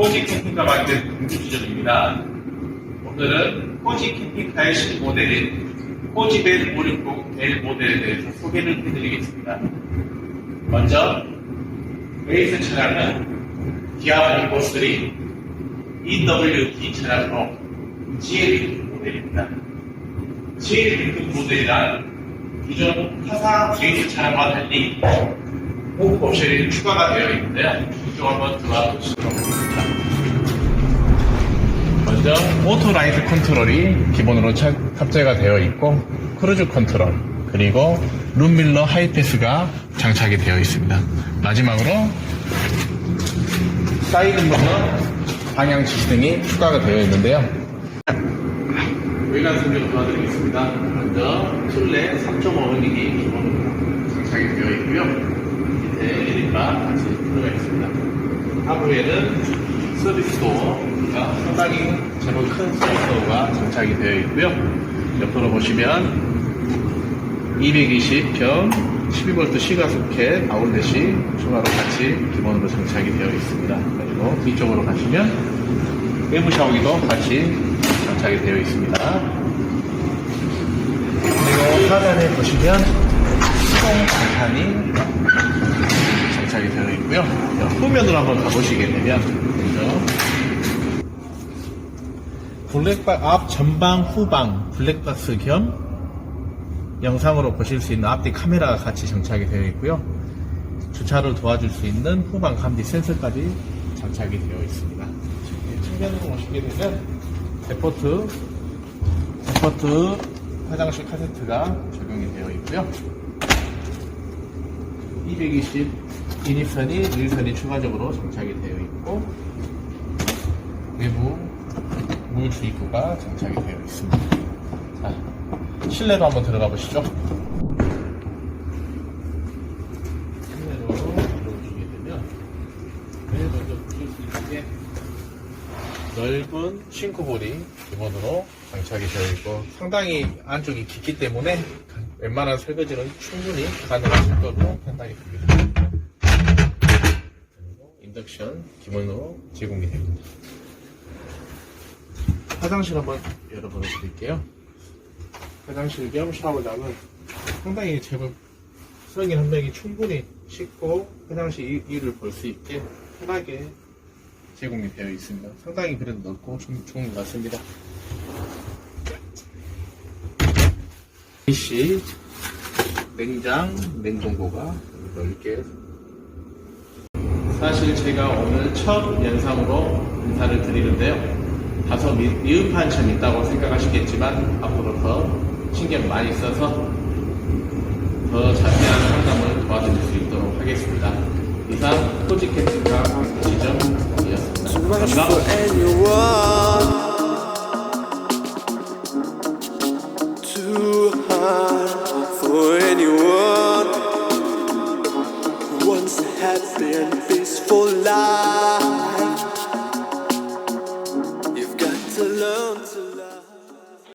포지가 만든 공주 지점입니다. 오늘은 포지 캠핑카의 신모델인 포지벤 560L 모델에 대해서 소개를 해드리겠습니다. 먼저 베이스 차량은 기아 마니버스리 EWD 차량으로 GL 모델입니다. GL 모델이란 기존 타사 베이스 차량과 달리 호흡 옵션이 추가가 되어 있는데요. 이쪽 한번 들어가 보시도록 하겠습니다. 먼저 오토 라이트 컨트롤이 기본으로 차- 탑재가 되어 있고 크루즈 컨트롤 그리고 룸밀러 하이패스가 장착이 되어 있습니다. 마지막으로 사이드 mir러 방향 지시등이 추가가 되어 있는데요. 외관 설명 도와드리겠습니다. 먼저 실내 3.5mm 기본으로 장착이 되어 있고요. 밑에 내리막 같이 들어가 있습니다. 하부에는 서비스 도어가 상당히 제법 큰 서비스 도어가 장착이 되어 있고요. 옆으로 보시면 220평 12V 시가소켓 아울렛이 추가로 같이 기본으로 장착이 되어 있습니다. 그리고 뒤쪽으로 가시면 외부 샤워기도 같이 장착이 되어 있습니다. 그리고 하단에 보시면 있고요. 자, 후면으로 한번 가보시게 되면 블랙박 앞 전방 후방 블랙박스 겸 영상으로 보실 수 있는 앞뒤 카메라가 같이 장착이 되어 있고요. 주차를 도와줄 수 있는 후방 감지 센서까지 장착이 되어 있습니다. 측면으로 오시게 되면 데포트, 데포트 화장실 카세트가 적용이 되어 있고요. 220 인입선이, 유선이 추가적으로 장착이 되어 있고 외부 물 주입구가 장착이 되어 있습니다. 자, 실내로 한번 들어가 보시죠. 실내로 들어오시게 되면 제일 먼저 보실 수 있는 게 넓은 싱크볼이 기본으로 장착이 되어 있고 상당히 안쪽이 깊기 때문에 웬만한 설거지는 충분히 가능하실 거로 판단이 됩니다. 인덕션 기본으로 제공이 됩니다. 화장실 한번 열어보여 드릴게요. 화장실 겸 샤워장은 상당히 제법 성인 한 명이 충분히 씻고 화장실 일- 일을 볼수 있게 편하게 제공이 되어 있습니다. 상당히 그래도 넓고 좀 좋은 것 같습니다. PC 냉장 냉동고가 넓게. 사실 제가 오늘 첫 연상으로 인사를 드리는데요. 다소 미, 미흡한 점이 있다고 생각하시겠지만 앞으로 더 신경 많이 써서 더 자세한 상담을 도와드릴 수 있도록 하겠습니다. 이상 포지캐스트가 지점이었습니다. 감사합니다. and peaceful life.